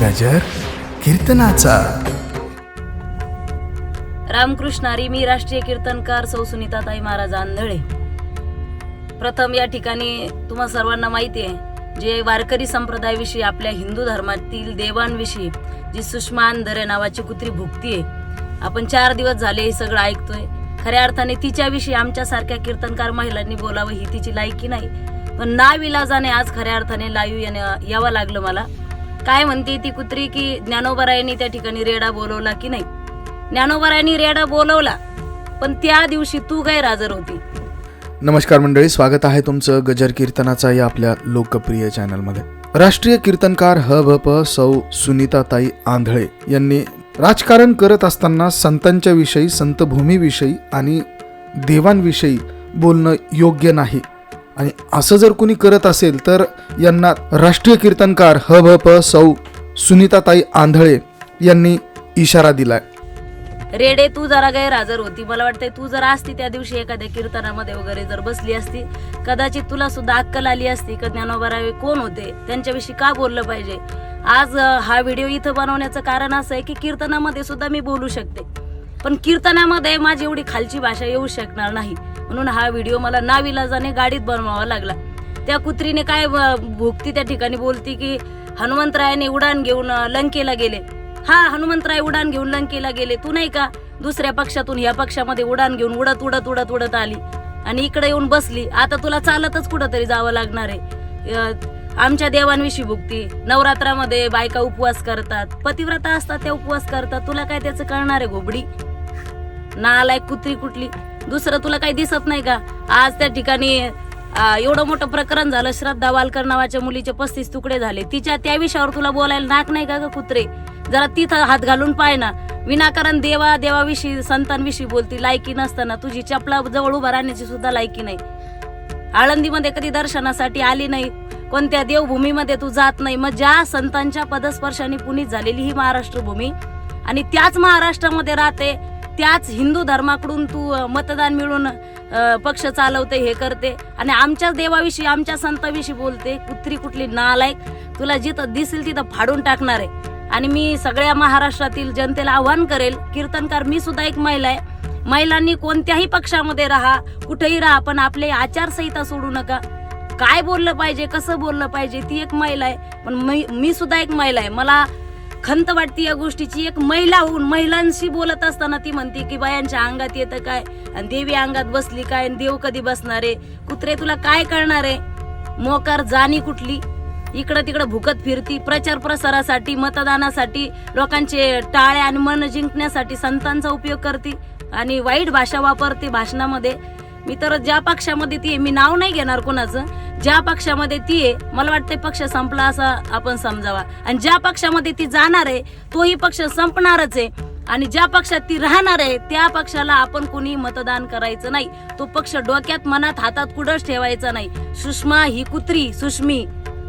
गजर कीर्तनाचा. रामकृष्णारी मी राष्ट्रीय कीर्तनकार सौ सुनीताताई महाराज आंधळे. प्रथम या ठिकाणी तुम्हा सर्वांना माहिती आहे जे वारकरी संप्रदायाविषयी आपल्या हिंदू धर्मातील देवांविषयी जी सुषमा आंधळे नावाची कुत्री भुकती आहे आपण चार दिवस झाले हे सगळं ऐकतोय. खऱ्या अर्थाने तिच्याविषयी आमच्यासारख्या कीर्तनकार महिलांनी बोलावं ही तिची लायकी नाही. पण नाविलाजाने आज खऱ्या अर्थाने लाईव्ह येणं यावं लागलं मला. काय म्हणते ती कुत्री की ज्ञानोबरायांनी त्या ठिकाणी रेडा बोलवला की नाही? ज्ञानोबरायांनी रेडा बोलवला पण त्या दिवशी तू गैरहजर होती? नमस्कार मंडळी स्वागत आहे तुमचं गजर कीर्तनाचा या आपल्या लोकप्रिय चॅनलमध्ये. राष्ट्रीय कीर्तनकार ह भ प सौ सुनीताताई आंधळे यांनी राजकारण करत असताना संतांच्या विषयी संतभूमीविषयी आणि देवांविषयी बोलणं योग्य नाही. आणि असं जर कुणी करत असेल तर यांना राष्ट्रीय कीर्तनकार ह भ प सौ सुनीताताई आंधळे यांनी इशारा दिलाय. रेडे तू जरा गैरहजर होती. मला वाटतंय तू जर असती त्या दिवशी एखाद्या कीर्तनामध्ये वगैरे जर बसली असती कदाचित तुला सुद्धा अक्कल आली असती का ज्ञानोबरावे कोण होते? त्यांच्याविषयी का बोललं पाहिजे? आज हा व्हिडिओ इथं बनवण्याचं कारण असं आहे की कीर्तनामध्ये सुद्धा मी बोलू शकते. पण कीर्तनामध्ये माझी एवढी खालची भाषा येऊ शकणार नाही. म्हणून हा व्हिडिओ मला नाविलाजाने गाडीत बनवावा लागला. त्या कुत्रीने काय भुकती त्या ठिकाणी बोलती की हनुमंतरायाने उडान घेऊन लंकेला गेले. हा हनुमंतराय उडान घेऊन लंकेला गेले. तू नाही का दुसऱ्या पक्षातून या पक्षामध्ये उडान घेऊन उडत उडत उडत उडत आली आणि इकडे येऊन बसली? आता तुला चालतच कुठंतरी जावं लागणार आहे. आमच्या देवांविषयी भुक्ती. नवरात्रामध्ये बायका उपवास करतात. पतिव्रता असतात त्या उपवास करतात. तुला काय त्याचं कळणार आहे घोबडी? नालायक कुत्री कुठली? दुसरं तुला काही दिसत नाही का? आज त्या ठिकाणी एवढं मोठं प्रकरण झालं. श्रद्धा वालकर नावाच्या मुलीचे पस्तीस तुकडे झाले. तिच्या त्या विषयावर तुला बोलायला नाक नाही का ग कुत्रे? जरा तिथं हात घालून पाय ना. विनाकारण देवा देवाविषयी संतांविषयी बोलती. लायकी नसताना तुझी चपला जवळ उभा राहण्याची सुद्धा लायकी नाही. आळंदीमध्ये कधी दर्शनासाठी आली नाही. कोणत्या देवभूमीमध्ये तू जात नाही. मग ज्या संतांच्या पदस्पर्शाने पुनीत झालेली ही महाराष्ट्र भूमी आणि त्याच महाराष्ट्रामध्ये राहते त्याच हिंदू धर्माकडून तू मतदान मिळून पक्ष चालवते हे करते. आणि आमच्या देवाविषयी आमच्या संताविषयी बोलते कुत्री कुठली नालायक तुला जिथं दिसेल तिथं फाडून टाकणार आहे. आणि मी सगळ्या महाराष्ट्रातील जनतेला आव्हान करेल कीर्तनकार मी सुद्धा एक महिला आहे. महिलांनी कोणत्याही पक्षामध्ये राहा कुठेही राहा पण आपले आचारसंहिता सोडू नका. काय बोललं पाहिजे कसं बोललं पाहिजे ती एक महिला आहे. पण मी मी सुद्धा एक महिला आहे. मला खंत वाटते या गोष्टीची. एक महिला होऊन महिलांशी बोलत असताना ती म्हणते की बायांच्या अंगात येतं काय? आणि देवी अंगात बसली काय? आणि देव कधी बसणार आहे? कुत्रे तुला काय करणार आहे? मोकार जाणी कुठली? इकडं तिकडं भुकत फिरती. प्रचार प्रसारासाठी मतदानासाठी लोकांचे टाळे आणि मन जिंकण्यासाठी संतांचा उपयोग करते आणि वाईट भाषा वापरते भाषणामध्ये. मी तर ज्या पक्षामध्ये ती आहे मी नाव नाही घेणार कोणाचं. ज्या पक्षामध्ये ती आहे मला वाटते पक्ष संपला असा आपण समजावा. आणि ज्या पक्षामध्ये ती जाणार आहे तोही पक्ष संपणारच आहे. आणि ज्या पक्षात ती राहणार आहे त्या पक्षाला आपण कोणी मतदान करायचं नाही. तो पक्ष डोक्यात मनात हातात कुठंच ठेवायचा नाही. सुषमा ही कुत्री सुष्मी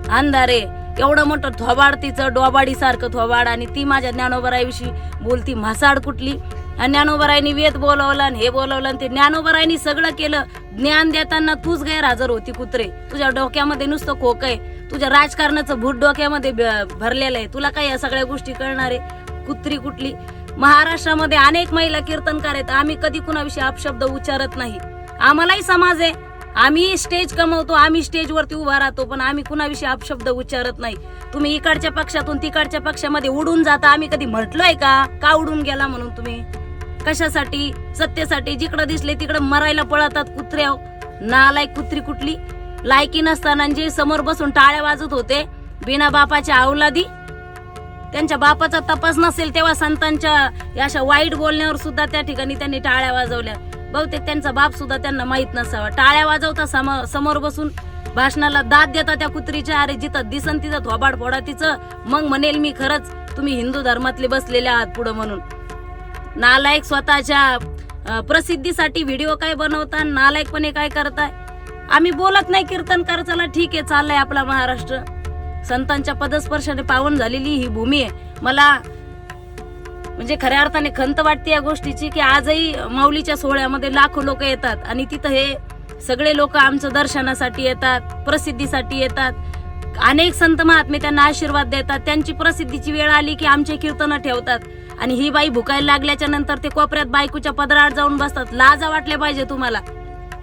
अंधारे. एवढं मोठं थोबाड तिचं डोबाडीसारखं थोबाड. आणि ती माझ्या ज्ञानोबराविषयी बोलती म्हसाड कुठली? आणि ज्ञानोबरायनी वेद बोलवलं आणि हे बोलवलं आणि ते ज्ञानोबरायनी सगळं केलं. ज्ञान देताना तूच गैरहजर होती कुत्रे. तुझ्या डोक्यामध्ये नुसतं खोक आहे. तुझ्या राजकारणाचं भूत डोक्यामध्ये भरलेलं आहे. तुला काय या सगळ्या गोष्टी कळणार आहे? कुत्री कुठली? महाराष्ट्रामध्ये अनेक महिला कीर्तनकार आहेत. आम्ही कधी कुणाविषयी अपशब्द उच्चारत नाही. आम्हालाही समाज आहे. आम्ही स्टेज कमवतो आम्ही स्टेजवरती उभा राहतो पण आम्ही कुणाविषयी अपशब्द उच्चारत नाही. तुम्ही इकडच्या पक्षातून तिकडच्या पक्षामध्ये उडून जाता. आम्ही कधी म्हटलोय का? का उडून गेला म्हणून तुम्ही? कशासाठी सत्तेसाठी जिकडं दिसले तिकडं मरायला पळतात कुत्र्या नालायक कुत्री कुठली? लायकी नसताना जे समोर बसून टाळ्या वाजत होते बिना बापाच्या अवलादी त्यांच्या बापाचा तपास नसेल तेव्हा संतांच्या या अशा वाईट बोलण्यावर सुद्धा त्या ठिकाणी त्यांनी टाळ्या वाजवल्या. बहुतेक त्यांचा बाप सुद्धा त्यांना माहीत नसावा. टाळ्या वाजवता सम- समोर बसून भाषणाला दाद देता त्या कुत्रीच्या अरे जिथं दिसन तिथं थोबाड फोडा तिचं मग म्हणेल मी खरंच तुम्ही हिंदू धर्मातले बसलेले आहात पुढं म्हणून. नालायक स्वतःच्या प्रसिद्धीसाठी व्हिडिओ काय बनवता नालायकपणे काय करताय? आम्ही बोलत नाही कीर्तनकार चला ठीक आहे चाललंय आपला महाराष्ट्र. संतांच्या पदस्पर्शाने पावन झालेली ही भूमी आहे. मला म्हणजे खऱ्या अर्थाने खंत वाटते या गोष्टीची की आजही माऊलीच्या सोहळ्यामध्ये लाखो लोक येतात आणि तिथं हे सगळे लोक आमचं दर्शनासाठी येतात प्रसिद्धीसाठी येतात. अनेक संत महात्मे त्यांना आशीर्वाद देतात. त्यांची प्रसिद्धीची वेळ आली की आमचे कीर्तनं ठेवतात. आणि ही बाई भुकायला लागल्याच्या नंतर ते कोपऱ्यात बायकोच्या पदरात जाऊन बसतात. लाजा वाटले पाहिजे तुम्हाला.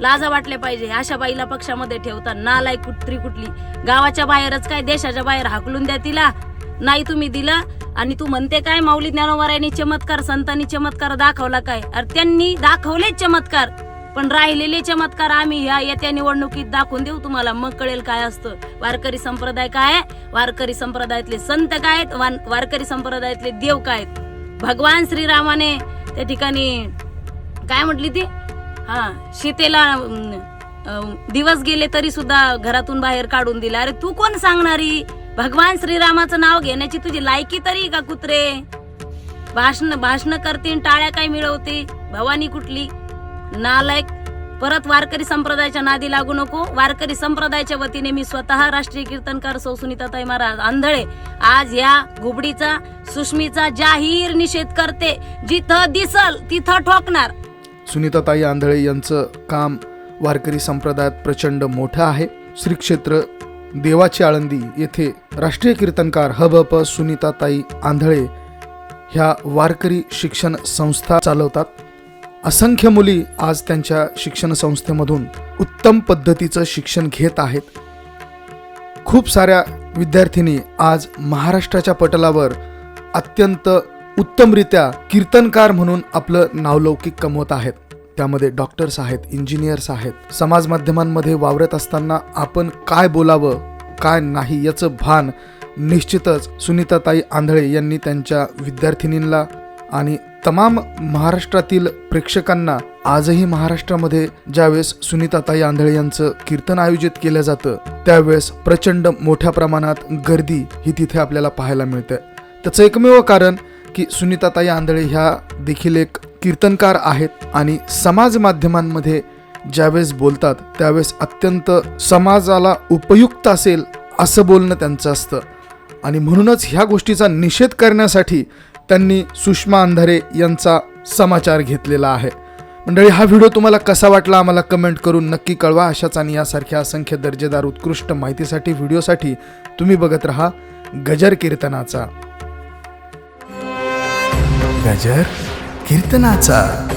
लाजा वाटले पाहिजे. अशा बाईला पक्षामध्ये ठेवतात नालाय कुत्री कुठली गावाच्या बाहेरच काय देशाच्या बाहेर हाकलून द्या तिला. नाही तुम्ही दिलं आणि तू म्हणते काय माऊली ज्ञानोबारायांनी चमत्कार संतांनी चमत्कार दाखवला काय? अरे त्यांनी दाखवले चमत्कार. पण राहिलेले चमत्कार आम्ही ह्या येत्या निवडणुकीत दाखवून देऊ तुम्हाला. मग कळेल काय असतं. वारकरी संप्रदाय काय आहे? वारकरी संप्रदायातले संत काय आहेत? वान- वारकरी संप्रदायातले देव काय आहेत? भगवान श्रीरामाने त्या ठिकाणी काय म्हटली ती? हा सीतेला दिवस गेले तरी सुद्धा घरातून बाहेर काढून दिला. अरे तू कोण सांगणारी? भगवान श्रीरामाचं नाव घेण्याची तुझी लायकी तरी का कुत्रे? भाषण भाषण करते टाळ्या काय मिळवते? भवानी कुठली? नालायक परत वारकरी संप्रदायाच्या नादी लागू नको. वारकरी संप्रदायाच्या वतीने मी स्वतः राष्ट्रीय कीर्तनकार सौ सुनीताताई महाराज आंधळे आज या घुबडीचा सुष्मीचा जाहीर निषेध करते. जिथं दिसल तिथं ठोकणार. सुनीताताई आंधळे यांचं काम वारकरी संप्रदायात प्रचंड मोठं आहे. श्री क्षेत्र देवाची आळंदी येथे राष्ट्रीय कीर्तनकार हबप सुनीताताई आंधळे ह्या वारकरी शिक्षण संस्था चालवतात. असंख्य मुली आज त्यांच्या शिक्षण संस्थेमधून उत्तम पद्धतीचं शिक्षण घेत आहेत. खूप साऱ्या विद्यार्थिनी आज महाराष्ट्राच्या पटलावर अत्यंत उत्तमरित्या कीर्तनकार म्हणून आपलं नावलौकिक कमवत आहेत. त्यामध्ये डॉक्टर्स आहेत इंजिनियर्स आहेत. समाज माध्यमांमध्ये वावरत असताना आपण काय बोलावं काय नाही याचं भान निश्चितच सुनीताताई आंधळे यांनी त्यांच्या विद्यार्थिनींना आणि तमाम महाराष्ट्रातील प्रेक्षकांना आजही महाराष्ट्रामध्ये ज्यावेळेस सुनीताताई आंधळे यांचं कीर्तन आयोजित केलं जातं त्यावेळेस प्रचंड मोठ्या प्रमाणात गर्दी ही तिथे आपल्याला पाहायला मिळते. त्याचं एकमेव कारण की सुनीताताई आंधळे ह्या देखील एक कीर्तनकार आहेत आणि समाज माध्यमांमध्ये ज्यावेळेस बोलतात त्यावेळेस अत्यंत समाजाला उपयुक्त असेल असं बोलणं त्यांचं असतं. आणि म्हणूनच ह्या गोष्टीचा निषेध करण्यासाठी त्यांनी सुषमा अंधारे यांचा समाचार घेतलेला आहे. मंडळी हा व्हिडिओ तुम्हाला कसा वाटला आम्हाला कमेंट करून नक्की कळवा. अशाच आणि यासारख्या असंख्य दर्जेदार उत्कृष्ट माहितीसाठी व्हिडिओसाठी तुम्ही बघत राहा गजर कीर्तनाचा. गजर कीर्तनाचा.